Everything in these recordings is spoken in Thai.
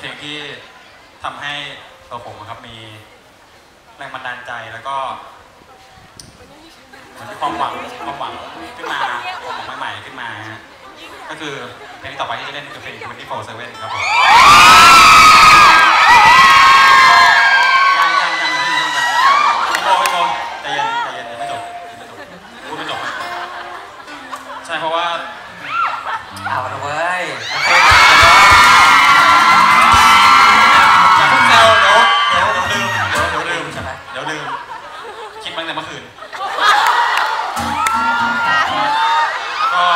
เพลงที่ทำให้ตัวผมครับมีแรงบันดาลใจแล้วก็มีความหวังความหวังขึ้นมาความหวังใหม่ๆขึ้นมาฮะก็คือเพลงต่อไปที่จะเล่นคือเพลง24/7ครับผมยังยังยังยังยังยังพี่โบพี่โบใจเย็นใจเย็นยังไม่จบยังไม่จบพูดไม่จบนะใช่เพราะว่าเอาละเว้ย คิดมาตั้งแต่เมื่อคืนก็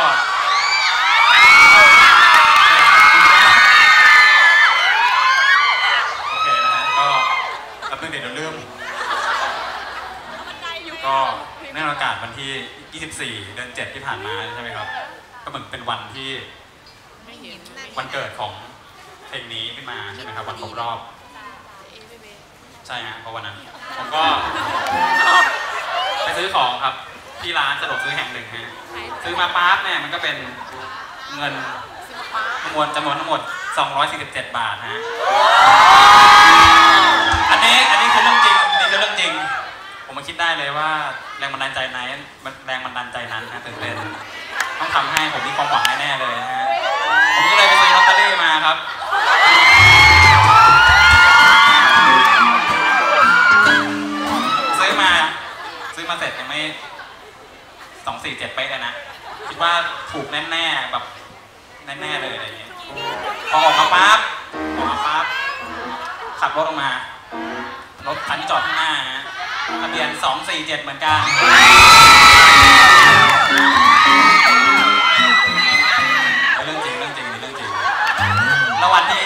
โอเคนะฮะก็แป๊บนึงเดี๋ยวเดี๋ยวลืมก็เนื่องในโอกาสวันที่ 24 เดือน 7 ที่ผ่านมาใช่ไหมครับ ก็เหมือนเป็นวันที่วันเกิดของเพลงนี้ขึ้นมาใช่ไหมครับวันครบรอบ ใช่ฮะเพราะวันนั้นผมก็ ไปซื้อของครับ ที่ร้านสะดวกซื้อแห่งหนึ่งฮะซื้อมาปั๊บเนี่ยมันก็เป็นเงินจำนวนจำนวนทั้งหมด 247 บาทฮะอันนี้อันนี้คือเรื่องจริงอันนี่คือเรื่องจริง ผมมาคิดได้เลยว่าแรงบันดาลใจนั้นแรงบันดาลใจนั้นนะถึงเป็นต้องทำให้ผมมีความหวังแน่ๆเลยนะฮะ เจ็ดเป๊ะเลยนะคิดว่าถูกแน่ๆแบบแน่ๆเลยอะไรอย่างเงี้ยพอออกมาปั๊บออกมาปั๊บขับรถออกมารถคันที่จอดข้างหน้าฮะทะเบียนสองสี่เจ็ดเหมือนกันเรื่องจริงเรื่องจริงนี่เรื่องจริงแล้ววันที่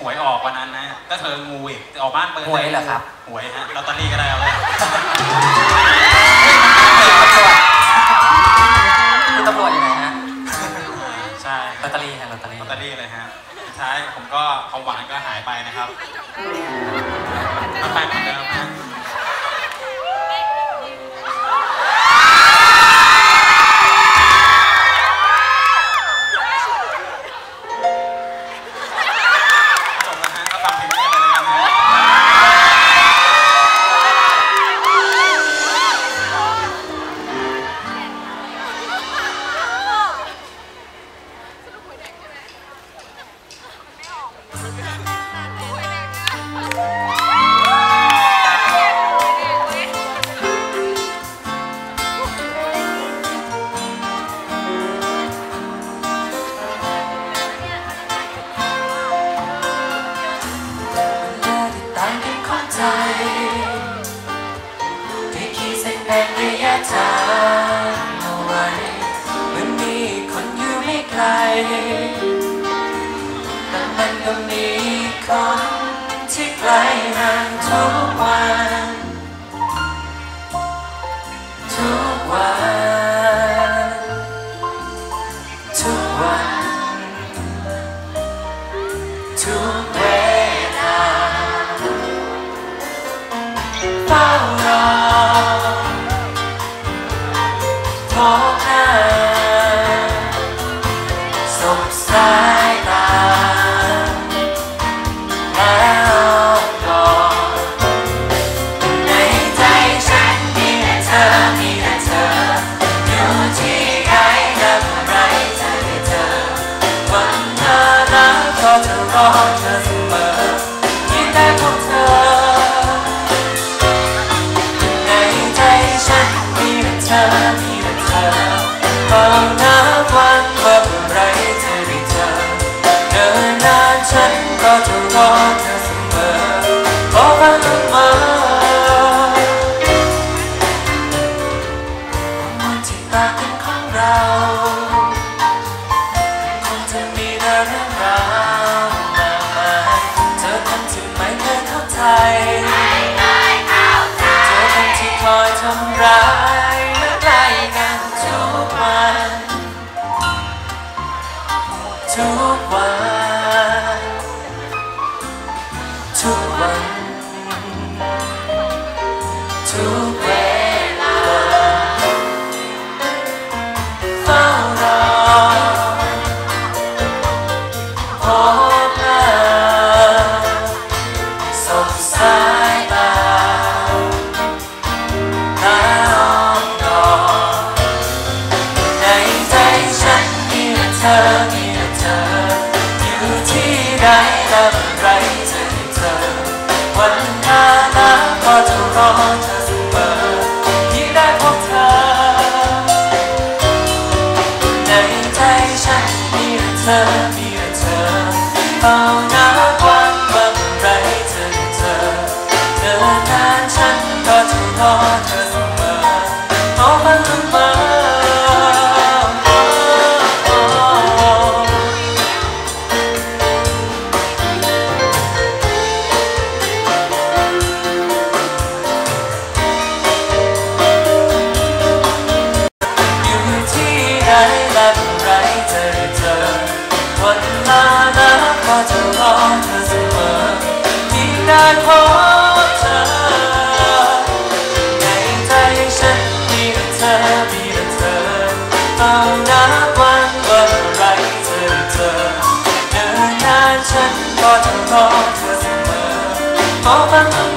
หวยออกวันนั้นนะ ก็เธองูอีกออกบ้านเปิดหวยเหรอครับหวยฮะ ใจที่คิดเส้นแบ่งระยะทางเอาไว้มันมีคนอยู่ไม่ไกลแต่มันก็มีคนที่ไกลห่างทุกวัน สายตาแล้วก่ในใจฉันมีแต่เธอ มีแต่เธอ อยู่ที่ไหนและเมื่อไรจะได้เจอ วันเธอนั้นก็จะรอเธอเสมอที่แต่พบเธอ ในใจฉันมีแต่เธอ มีแต่เธอเฝ้านั ก็จะรอเธอเสมอขอฟังมาควันที่ต่างกันของเราคงจะมีเรื่องราวมากมายเจอคนที่ไม่เคยเข้าใจเจอคนที่คอยทำร้าย ก็จะรอเธอเสมอที่ได้พบเธอ ในใจฉันมีแต่เธอมีแต่เธอเท่านั้น เฝ้านับวันว่าเมื่อไรเธอเจอเดินนานฉันก็จะรอเธอเสมอขอฝัง